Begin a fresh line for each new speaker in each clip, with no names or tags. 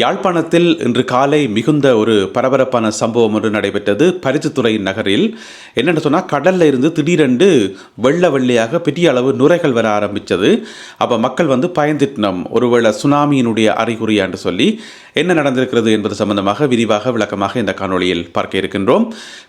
யாழ்ப்பாணத்தில் இன்று காலை மிகுந்த ஒரு பரபரப்பான சம்பவம் ஒன்று நடைபெற்றது. பரிசுத்துறை நகரில் என்னென்னு சொன்னால் கடலில் இருந்து திடீரென்று வெள்ள வெள்ளையாக பெரிய அளவு நுரைகள் வர ஆரம்பித்தது அப்போ மக்கள் வந்து பயந்துட்டோம் ஒருவேளை சுனாமியினுடைய அறிகுறியான்னு சொல்லி என்ன நடந்திருக்கிறது என்பது சம்பந்தமாக விரிவாக விளக்கமாக இந்த காணொளியில் பார்க்க இருக்கின்றோம்.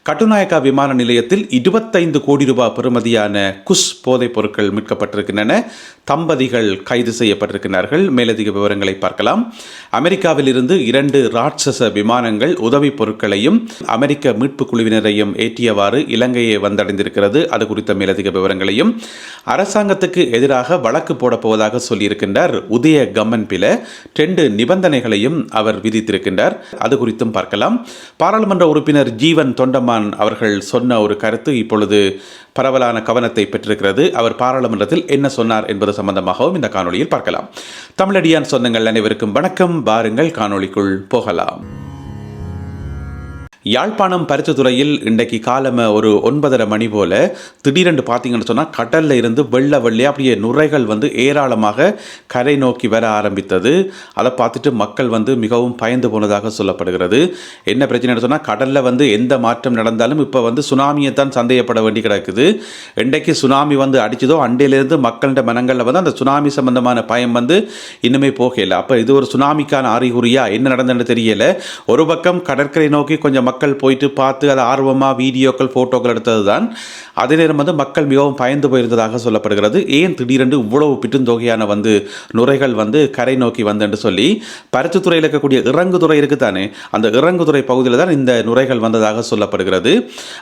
கட்டுநாயக்கா விமான நிலையத்தில் இருபத்தைந்து கோடி ரூபாய் பெறுமதியான குஷ் போதைப் பொருட்கள் மீட்கப்பட்டிருக்கின்றன. தம்பதிகள் கைது செய்யப்பட்டிருக்கிறார்கள். மேலதிக விவரங்களை பார்க்கலாம். அமெரிக்காவில் இருந்து இரண்டு ராட்சச விமானங்கள் உதவிப் பொருட்களையும் அமெரிக்க மீட்பு குழுவினரையும் ஏற்றியவாறு இலங்கையை வந்தடைந்திருக்கிறது. அது குறித்த மேலதிக விவரங்களையும் அரசாங்கத்துக்கு எதிராக வழக்கு போடப்போவதாக சொல்லியிருக்கின்றார். உதய கம்மன் பில ரெண்டு நிபந்தனைகளையும் அவர் விதித்திருக்கின்றார். அது குறித்தும் பார்க்கலாம். பாராளுமன்ற உறுப்பினர் ஜீவன் தொண்டமான் அவர்கள் சொன்ன ஒரு கருத்து இப்பொழுது பரவலான கவனத்தை பெற்றிருக்கிறது. அவர் பாராளுமன்றத்தில் என்ன சொன்னார் என்பது சம்பந்தமாகவும் இந்த காணொளியில் பார்க்கலாம். தமிழடியான் சொந்தங்கள் அனைவருக்கும் வணக்கம். பாருங்கள் காணொளிக்குள் போகலாம். யாழ்ப்பாணம் பரிசுத்துறையில் இன்றைக்கு காலம ஒரு ஒன்பதரை மணி போல திடீரென்று பார்த்தீங்கன்னு சொன்னால் கடலில் இருந்து வெள்ள வெள்ளையா அப்படியே நுரைகள் வந்து ஏராளமாக கரை நோக்கி வர ஆரம்பித்தது. அதை பார்த்துட்டு மக்கள் வந்து மிகவும் பயந்து போனதாக சொல்லப்படுகிறது. என்ன பிரச்சனைன்னு சொன்னால் கடலில் வந்து எந்த மாற்றம் நடந்தாலும் இப்போ வந்து சுனாமியை தான் சந்தேகப்பட வேண்டி கிடக்குது. இன்றைக்கு சுனாமி வந்து அடிச்சதோ அண்டையிலிருந்து மக்களிட மனங்களில் வந்து அந்த சுனாமி சம்பந்தமான பயம் வந்து இன்னுமே போகலை. அப்போ இது ஒரு சுனாமிக்கான அறிகுறியா? என்ன நடந்ததுன்னு தெரியலை. ஒரு பக்கம் கடற்கரை நோக்கி கொஞ்சம் மக்கள் போயிட்டு பார்த்து அதை ஆர்வமாக வீடியோக்கள் ஃபோட்டோக்கள் எடுத்தது தான் அதே நேரம் வந்து மக்கள் மிகவும் பயந்து போயிருந்ததாக சொல்லப்படுகிறது. ஏன் திடீரென்று இவ்வளவு பிட்டுந்தொகையான வந்து நுரைகள் வந்து கரை நோக்கி வந்தென்று சொல்லி பருத்தித்துறையில் இருக்கக்கூடிய இறங்குதுறை இருக்குதானே அந்த இறங்குதுறை பகுதியில் தான் இந்த நுரைகள் வந்ததாக சொல்லப்படுகிறது.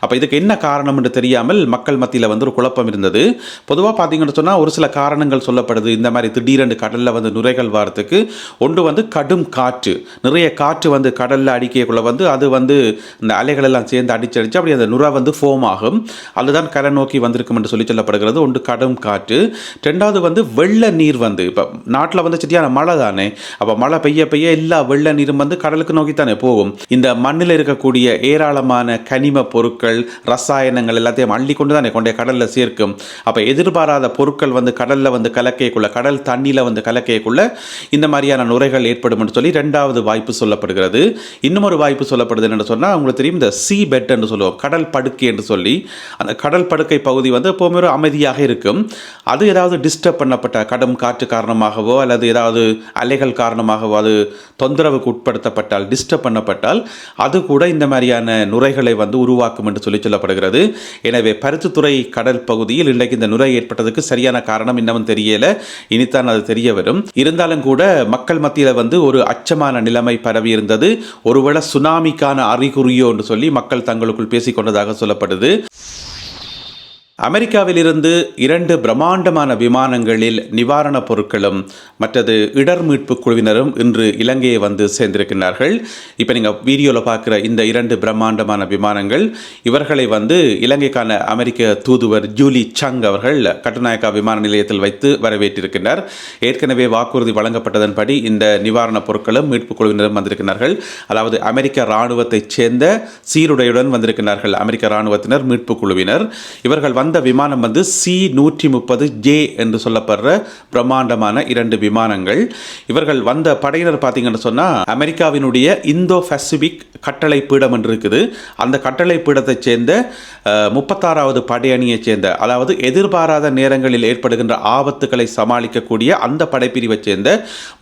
அப்போ இதுக்கு என்ன காரணம் என்று தெரியாமல் மக்கள் மத்தியில் வந்து ஒரு குழப்பம் இருந்தது. பொதுவாக பார்த்தீங்கன்னு சொன்னால் ஒரு சில காரணங்கள் சொல்லப்படுது. இந்த மாதிரி திடீரென்று கடலில் வந்து நுரைகள் வாரத்துக்கு ஒன்று வந்து கடும் காற்று. நிறைய காற்று வந்து கடலில் அடிக்கக்குள்ள வந்து அது வந்து இந்த அலைகள் எல்லாம் சேர்ந்து அடிச்சு அடித்து அப்படி அந்த நுரை வந்து ஃபோம் ஆகும். அதுதான் கரை நோக்கி வந்திருக்கும் என்று சொல்லி சொல்லப்படுகிறது. ஒன்று கடும் காற்று. ரெண்டாவது வந்து வெள்ள நீர் வந்து. இப்போ நாட்டில் வந்து சரியான மழை தானே. அப்போ மழை பெய்ய பெய்ய எல்லா வெள்ள நீரும் வந்து கடலுக்கு நோக்கி தானே போகும். இந்த மண்ணில் இருக்கக்கூடிய ஏராளமான கனிம பொருட்கள் ரசாயனங்கள் எல்லாத்தையும் அள்ளி கொண்டு தானே கொண்டே கடலில் சேர்க்கும். அப்போ எதிர்பாராத பொருட்கள் வந்து கடலில் வந்து கலக்கைக்குள்ள கடல் தண்ணியில் வந்து கலக்கைக்குள்ள இந்த மாதிரியான நுரைகள் ஏற்படும் என்று சொல்லி ரெண்டாவது வாய்ப்பு சொல்லப்படுகிறது. இன்னும் ஒரு வாய்ப்பு சொல்லப்படுது என்று சொன்னால் உங்களுக்கு தெரியும் இந்த சி பெட் என்று சொல்லுவோம் கடல் படுக்கை என்று சொல்லி அந்த கடல் படுக்கை பகுதி வந்து எப்போவுமே ஒரு அமைதியாக இருக்கும். அது ஏதாவது டிஸ்டர்ப் பண்ணப்பட்ட கடும் காற்று காரணமாகவோ அல்லது ஏதாவது அலைகள் காரணமாகவோ அது தொந்தரவுக்கு உட்படுத்தப்பட்டால் டிஸ்டர்ப் பண்ணப்பட்டால் அது கூட இந்த மாதிரியான நுரைகளை வந்து உருவாக்கும் என்று சொல்லி சொல்லப்படுகிறது. எனவே பருத்தித்துறை கடல் பகுதியில் இன்றைக்கு இந்த நுரை ஏற்பட்டதுக்கு சரியான காரணம் இன்னமும் தெரியல. இனித்தான் அது தெரிய வரும். இருந்தாலும் கூட மக்கள் மத்தியில் வந்து ஒரு அச்சமான நிலைமை பரவி இருந்தது. ஒருவேளை சுனாமிக்கான குறியோ என்று சொல்லி மக்கள் தங்களுக்குள் பேசிக்கொண்டதாக சொல்லப்படுது. அமெரிக்காவிலிருந்து இரண்டு பிரம்மாண்டமான விமானங்களில் நிவாரணப் பொருட்களும் மற்றது இடர் மீட்பு குழுவினரும் இன்று இலங்கையை வந்து சேர்ந்திருக்கிறார்கள். இப்போ நீங்கள் வீடியோவில் பார்க்குற இந்த இரண்டு பிரம்மாண்டமான விமானங்கள் இவர்களை வந்து இலங்கைக்கான அமெரிக்க தூதுவர் ஜூலி சங் அவர்கள் கட்டுநாயக்கா விமான நிலையத்தில் வைத்து வரவேற்றிருக்கின்றார் ஏற்கனவே வாக்குறுதி வழங்கப்பட்டதன்படி இந்த நிவாரணப் பொருட்களும் மீட்பு குழுவினரும் வந்திருக்கிறார்கள். அதாவது அமெரிக்க இராணுவத்தைச் சேர்ந்த சீருடையுடன் வந்திருக்கிறார்கள் அமெரிக்க இராணுவத்தினர் மீட்பு குழுவினர். இவர்கள் வந்து விமானம் வந்து சி நூற்றி முப்பது ஜே என்று சொல்லப்படுற பிரம்மாண்டமான இரண்டு விமானங்கள். இவர்கள் வந்த படையினர் பார்த்தீங்கன்னு சொன்னால் அமெரிக்காவினுடைய இந்தோ பசிபிக் கட்டளை பீடம் என்று இருக்குது. அந்த கட்டளை பீடத்தைச் சேர்ந்த முப்பத்தாறாவது படையணியைச் சேர்ந்த அதாவது எதிர்பாராத நேரங்களில் ஏற்படுகின்ற ஆபத்துக்களை சமாளிக்கக்கூடிய அந்த படைப்பிரிவைச் சேர்ந்த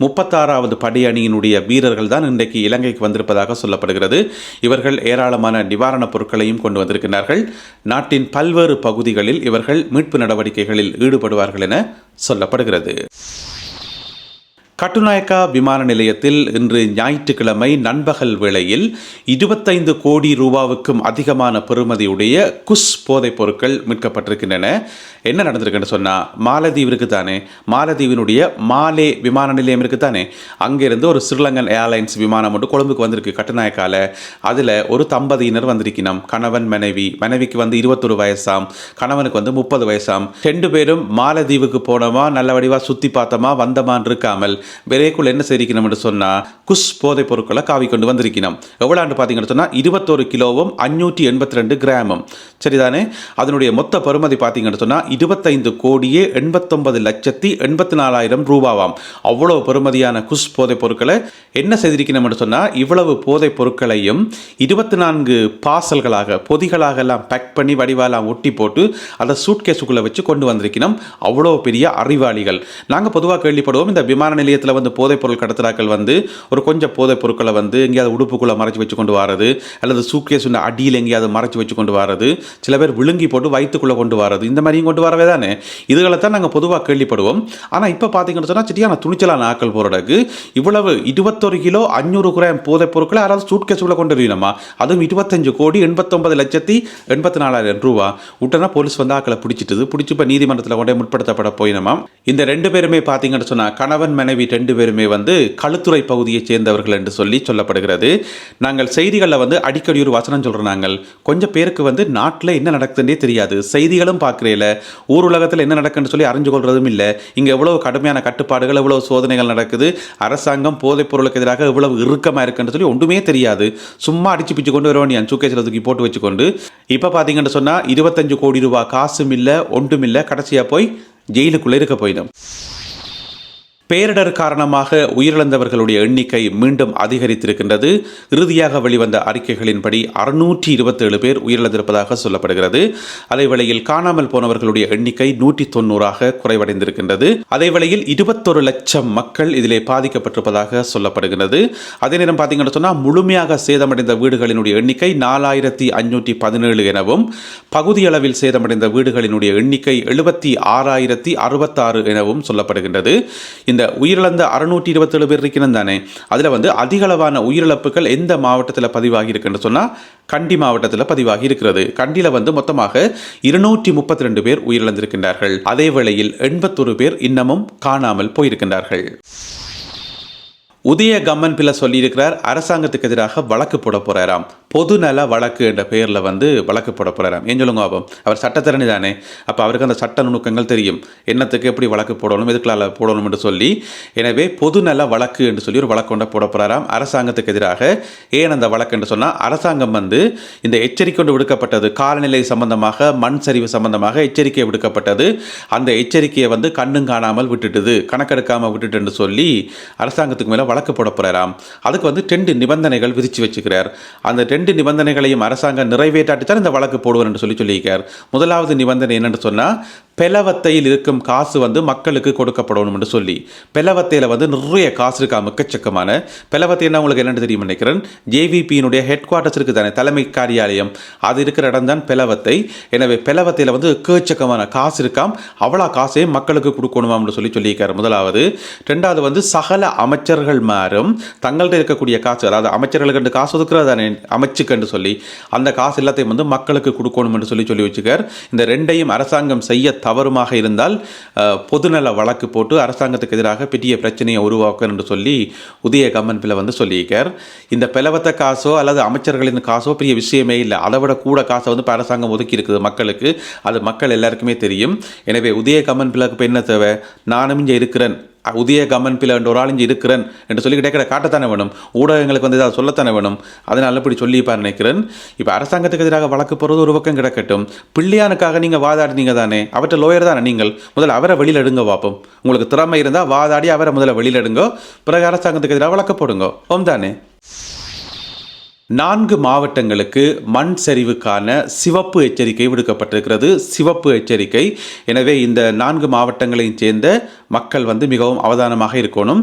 முப்பத்தாறாவது படையணியினுடைய வீரர்கள் தான் இன்றைக்கு இலங்கைக்கு வந்திருப்பதாக சொல்லப்படுகிறது. இவர்கள் ஏராளமான நிவாரணப் பொருட்களையும் கொண்டு வந்திருக்கிறார்கள் நாட்டின் பல்வேறு பகுதிகள் பகுதிகளில் இவர்கள் மீட்பு நடவடிக்கைகளில் ஈடுபடுவார்கள் என சொல்லப்படுகிறது. கட்டுநாயக்கா விமான நிலையத்தில் இன்று ஞாயிற்றுக்கிழமை நண்பகல் வேளையில் இருபத்தைந்து கோடி ரூபாவுக்கும் அதிகமான பெறுமதியுடைய குஷ் போதைப் பொருட்கள் மீட்கப்பட்டிருக்கின்றன. என்ன நடந்திருக்குன்னு சொன்னால் மாலத்தீவு தானே மாலத்தீவினுடைய மாலே விமான நிலையம் இருக்குது தானே அங்கேருந்து ஒரு ஸ்ரீலங்கன் ஏர்லைன்ஸ் விமானம் மட்டும் கொழும்புக்கு வந்திருக்கு கட்டுநாயக்கால. அதில் ஒரு தம்பதியினர் வந்திருக்கணும் கணவன் மனைவி மனைவிக்கு வந்து இருபத்தொரு வயசாம் கணவனுக்கு வந்து முப்பது வயசாம். ரெண்டு பேரும் மாலத்தீவுக்கு போனோமா நல்ல வடிவாக சுற்றி பார்த்தோமா வந்தமான் இருக்காமல் விரைக்குள்ள என்ன செய்திருக்கணும் என்று சொன்னால் குஷ் போதைப் பொருட்களை காவி கொண்டு வந்திருக்கணும் எவ்வளோண்டு பார்த்தீங்கன்னு சொன்னால் இருபத்தொரு கிலோவும் அஞ்சூற்றி எண்பத்தி ரெண்டு கிராமும். சரிதானே? அதனுடைய மொத்த பருமதி பார்த்தீங்கன்னு சொன்னால் இருபத்தைந்து கோடியே எண்பத்தொன்பது லட்சத்தி எண்பத்தி நாலாயிரம் ரூபாவாம். அவ்வளோ பெறுமதியான குஷ் போதைப் பொருட்களை என்ன செய்திருக்கணும்னு சொன்னால் இவ்வளவு போதைப் பொருட்களையும் இருபத்தி நான்கு பார்சல்களாக பொதிகளாக எல்லாம் பேக் பண்ணி வடிவாலாம் ஒட்டி போட்டு அதை சூட்கேஸுக்குள்ளே வச்சு கொண்டு வந்திருக்கணும் அவ்வளோ பெரிய அறிவாளிகள். நாங்கள் பொதுவாக கேள்விப்படுவோம் இந்த விமான நிலையத்தில் வந்து போதைப் பொருள் கடத்தலாக்கள் வந்து ஒரு கொஞ்சம் போதைப் பொருட்களை வந்து எங்கேயாவது உடுப்புக்குள்ளே மறைச்சி வச்சு கொண்டு வரது அல்லது சூக்கேஸ் அடியில் எங்கேயாவது மறைச்சி வச்சு கொண்டு வரது சில பேர் விழுங்கி போட்டு வயிற்றுக்குள்ளே கொண்டு வரது இந்த மாதிரியும் கொண்டு வரவே தானே? இதுகளை தான் நாங்கள் பொதுவாக கேள்விப்படுவோம். ஆனால் இப்போ பார்த்தீங்கன்னு சொன்னால் சரியான துணிச்சலான ஆக்கள் போகிறதுக்கு இவ்வளவு இருபத்தொரு கிலோ அஞ்சூறு கிராம் போதைப் பொருட்களை யாராவது சூட்கேஸுக்குள்ளே கொண்டு வரணுமா அதுவும் இருபத்தஞ்சு கோடி எண்பத்தொன்பது லட்சத்தி எண்பத்தி நாலாயிரம் ரூபா. உடனே போலீஸ் வந்து ஆக்களை பிடிச்சிட்டுது. பிடிச்சி இப்போ நீதிமன்றத்தில் கொண்டே முற்படுத்தப்பட போயினமா இந்த ரெண்டு பேருமே பார்த்தீங்கன்னு சொன்னால் கணவன் மனைவி ரெண்டு பேருமே வந்து களுத்துறை பகுதியைச் சேர்ந்தவர்கள் என்று சொல்லி சொல்லப்படுகிறது. நாங்கள் செய்திகளில் வந்து அடிக்கடி ஒரு வசனம் சொல்கிறோம் நாங்கள். கொஞ்சம் பேருக்கு வந்து நாட்டில் என்ன நடக்குதுன்னே தெரியாது. செய்திகளும் பார்க்குறேல. ஊர் உலகத்தில் என்ன நடக்குன்னு சொல்லி அறிஞ்சு கொள்றதும் இல்லை. இங்கே எவ்வளோ கடுமையான கட்டுப்பாடுகள் எவ்வளவு சோதனைகள் நடக்குது. அரசாங்கம் போதைப் பொருளுக்கு எதிராக எவ்வளவு இறுக்கமாக இருக்குன்னு சொல்லி ஒன்றுமே தெரியாது. சும்மா அடிச்சு பிச்சு கொண்டு வருவோம் என் சூக்கேசில் தூக்கி போட்டு வச்சுக்கொண்டு. இப்போ பார்த்தீங்கன்னு சொன்னால் இருபத்தஞ்சு கோடி ரூபாய் காசும் இல்லை ஒன்றும் இல்லை. கடைசியாக போய் ஜெயிலுக்குள்ளே இருக்க போயிடும். பேரிடர் காரணமாக உயிரிழந்தவர்களுடைய எண்ணிக்கை மீண்டும் அதிகரித்திருக்கின்றது. இறுதியாக வெளிவந்த அறிக்கைகளின்படி அறுநூற்றி இருபத்தேழு பேர் உயிரிழந்திருப்பதாக சொல்லப்படுகிறது. அதேவேளையில் காணாமல் போனவர்களுடைய எண்ணிக்கை நூற்றி தொண்ணூறாக குறைவடைந்திருக்கின்றது அதேவேளையில் இருபத்தொரு லட்சம் மக்கள் இதிலே பாதிக்கப்பட்டிருப்பதாக சொல்லப்படுகிறது அதே நேரம் பார்த்தீங்கன்னு சொன்னால் முழுமையாக சேதமடைந்த வீடுகளினுடைய எண்ணிக்கை நாலாயிரத்தி அஞ்சூற்றி பதினேழு எனவும் பகுதியளவில் சேதமடைந்த வீடுகளினுடைய எண்ணிக்கை எழுபத்தி ஆறாயிரத்தி அறுபத்தாறு எனவும் சொல்லப்படுகின்றது. இந்த உயிரிழந்த அறுநூற்றி இருபத்தேழு பேர் இருக்கிறது தானே? அதில் வந்து அதிகளவான உயிரிழப்புகள் எந்த மாவட்டத்தில் பதிவாகி இருக்குன்னு சொன்னால் கண்டி மாவட்டத்தில் பதிவாகி இருக்கிறது. கண்டியில் வந்து மொத்தமாக இருநூற்றி முப்பத்தி ரெண்டு பேர் உயிரிழந்திருக்கின்றார்கள். அதே வேளையில் எண்பத்தொரு பேர் இன்னமும் காணாமல் போயிருக்கின்றார்கள். உதய கம்மன் பிள்ளை சொல்லியிருக்கிறார் அரசாங்கத்துக்கு எதிராக வழக்கு போட போறாராம். பொதுநல வழக்கு என்ற பெயரில் வந்து வழக்கு போட போகிறாராம் ஏன் சொல்லுங்க பாபம்? அவர் சட்டத்திறனி தானே. அப்போ அவருக்கு அந்த சட்ட நுணுக்கங்கள் தெரியும். என்னத்துக்கு எப்படி வழக்கு போடணும் எதுக்குள்ள போடணும் என்று சொல்லி. எனவே பொதுநல வழக்கு என்று சொல்லி ஒரு வழக்கு கொண்ட போட போகிறாராம் அரசாங்கத்துக்கு எதிராக. ஏன் அந்த வழக்கு என்று சொன்னால் அரசாங்கம் வந்து இந்த எச்சரிக்கை கொண்டு விடுக்கப்பட்டது. காலநிலை சம்பந்தமாக மண் சரிவு சம்பந்தமாக எச்சரிக்கை விடுக்கப்பட்டது. அந்த எச்சரிக்கையை வந்து கண்ணும் காணாமல் விட்டுட்டுது கணக்கெடுக்காமல் விட்டுட்டுன்னு சொல்லி அரசாங்கத்துக்கு மேலே வழக்கு போட போகிறாராம் அதுக்கு வந்து ரெண்டு நிபந்தனைகள் விதித்து வச்சுக்கிறார். அந்த ரெண்டு நிபந்தனைகளையும் அரசாங்கம் நிறைவேற்றாட்டித்தான் இந்த வழக்கு போடுவார் என்று சொல்லி சொல்லியிருக்கார். முதலாவது நிபந்தனை என்னென்னு சொன்னால் பெலவத்தையில் இருக்கும் காசு வந்து மக்களுக்கு கொடுக்கப்படணும் என்று சொல்லி பெலவத்தையில் வந்து நிறைய காசு இருக்கா மிக்கச்சக்கமான பெலவத்தைன்னா உங்களுக்கு என்னென்னு தெரியும் நினைக்கிறேன்? ஜேவிபியினுடைய ஹெட் குவார்ட்டர்ஸ் இருக்குது தானே தலைமை காரியாலயம். அது இருக்கிற இடம் தான் பெலவத்தை எனவே பெலவத்தையில் வந்து எக்கச்சக்கமான காசு இருக்காம் அவ்வளோ காசையும் மக்களுக்கு கொடுக்கணுமாம்னு சொல்லி சொல்லியிருக்காரு முதலாவது. ரெண்டாவது வந்து சகல அமைச்சர்கள் மாறும். தங்கள்கிட்ட இருக்கக்கூடிய காசு அதாவது அமைச்சர்களுக்கு காசு ஒதுக்குறது தானே அமைச்சுக்கன்னு சொல்லி. அந்த காசு எல்லாத்தையும் வந்து மக்களுக்கு கொடுக்கணும் என்று சொல்லி சொல்லி வச்சுக்கார். இந்த ரெண்டையும் அரசாங்கம் செய்ய தவறுமாக இருந்தால் பொதுநல வழக்கு போட்டு அரசாங்கத்துக்கு எதிராக பெரிய பிரச்சனையை உருவாக்கும் என்று சொல்லி உதய கம்மன் பிள்ளை வந்து சொல்லியிருக்கார். இந்த பிளவத்த காசோ அல்லது அமைச்சர்களின் காசோ பெரிய விஷயமே இல்லை. அதை விட கூட காசை வந்து இப்போ அரசாங்கம் ஒதுக்கி இருக்குது மக்களுக்கு. அது மக்கள் எல்லாருக்குமே தெரியும். எனவே உதய கம்மன் பிள்ளைக்கு இப்போ என்ன தேவை? நானும் இங்கே இருக்கிறேன். உதய கம்மன் பிள்ளை என்ற ஒரு ஆள் இருக்கிறேன் என்று சொல்லி கிடைக்கிற காட்டத்தானே வேணும். ஊடகங்களுக்கு வந்து இதை சொல்லத்தானே வேணும். அதனால் இப்படி சொல்லிப்பார் நினைக்கிறேன். இப்போ அரசாங்கத்துக்கு எதிராக வழக்கு போகிறது ஒரு பக்கம் கிடக்கட்டும். பிள்ளையானுக்காக நீங்கள் வாதாடினீங்க தானே. அவற்றை லோயர் தானே நீங்கள். முதல்ல அவரை வெளியில் எடுங்க பார்ப்போம் உங்களுக்கு திறமை இருந்தால் வாதாடி அவரை முதல்ல வெளியில் எடுங்க. பிறகு அரசாங்கத்துக்கு எதிராக வழக்கு போடுங்க. ஓம் தானே. நான்கு மாவட்டங்களுக்கு மண் சரிவுக்கான சிவப்பு எச்சரிக்கை விடுக்கப்பட்டிருக்கிறது. சிவப்பு எச்சரிக்கை. எனவே இந்த நான்கு மாவட்டங்களையும் சேர்ந்த மக்கள் வந்து மிகவும் அவதானமாக இருக்கணும்.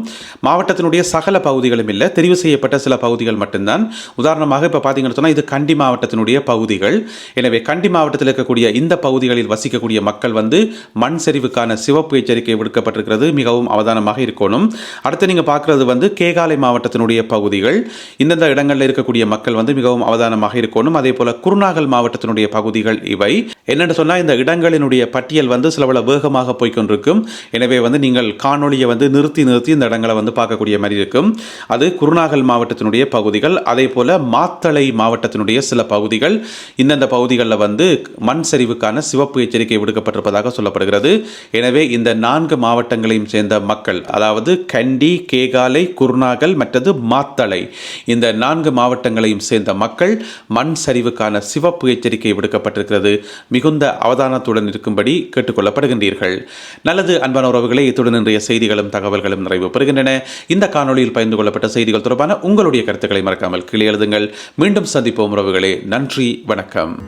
மாவட்டத்தினுடைய சகல பகுதிகளும் இல்லை தெரிவு செய்யப்பட்ட சில பகுதிகள் மட்டும்தான். உதாரணமாக இப்போ பார்த்தீங்கன்னு சொன்னால் இது கண்டி மாவட்டத்தினுடைய பகுதிகள். எனவே கண்டி மாவட்டத்தில் இருக்கக்கூடிய இந்த பகுதிகளில் வசிக்கக்கூடிய மக்கள் வந்து மண் சரிவுக்கான சிவப்பு எச்சரிக்கை விடுக்கப்பட்டிருக்கிறது மிகவும் அவதானமாக இருக்கணும். அடுத்து நீங்கள் பார்க்குறது வந்து கேகாலை மாவட்டத்தினுடைய பகுதிகள். இந்தந்த இடங்களில் இருக்கக்கூடிய மக்கள் வந்து மிகவும் அவதானமாக இருக்கணும். அதே போல குருநாகல் மாவட்டத்தினுடைய பகுதிகள் இவை. என்னென்னு சொன்னால் இந்த இடங்களினுடைய பட்டியல் வந்து சில வேகமாக போய்க்கொண்டிருக்கும் எனவே வந்து வந்து நீங்கள் காணொளியை வந்து நிறுத்தி நிறுத்தி இந்த இடங்களை வந்து பார்க்கக்கூடிய மாதிரி இருக்கும். அது குருநாகல் மாவட்டத்தினுடைய பகுதிகள் அதே போல் மாத்தளை மாவட்டத்தினுடைய சில பகுதிகள். இந்தந்த பகுதிகளில் வந்து மண் சரிவுக்கான சிவப்பு எச்சரிக்கை விடுக்கப்பட்டிருப்பதாக சொல்லப்படுகிறது. எனவே இந்த நான்கு மாவட்டங்களையும் சேர்ந்த மக்கள் அதாவது கண்டி கேகாலை குருநாகல் மற்றது மாத்தளை இந்த நான்கு மாவட்டங்களையும் சேர்ந்த மக்கள் மண் சரிவுக்கான சிவப்பு எச்சரிக்கை விடுக்கப்பட்டிருக்கிறது. மிகுந்த அவதானத்துடன் இருக்கும்படி கேட்டுக்கொள்ளப்படுகின்றீர்கள். நல்லது அன்பான உறவுகளை இத்துடன் இன்றைய செய்திகளும் தகவல்களும் நிறைவு பெறுகின்றன. இந்த காணொளியில் பகிர்ந்து கொள்ளப்பட்ட செய்திகள் தொடர்பான உங்களுடைய கருத்துக்களை மறக்காமல் கீழே எழுதுங்கள். மீண்டும் சந்திப்போம் உறவுகளே. நன்றி வணக்கம்.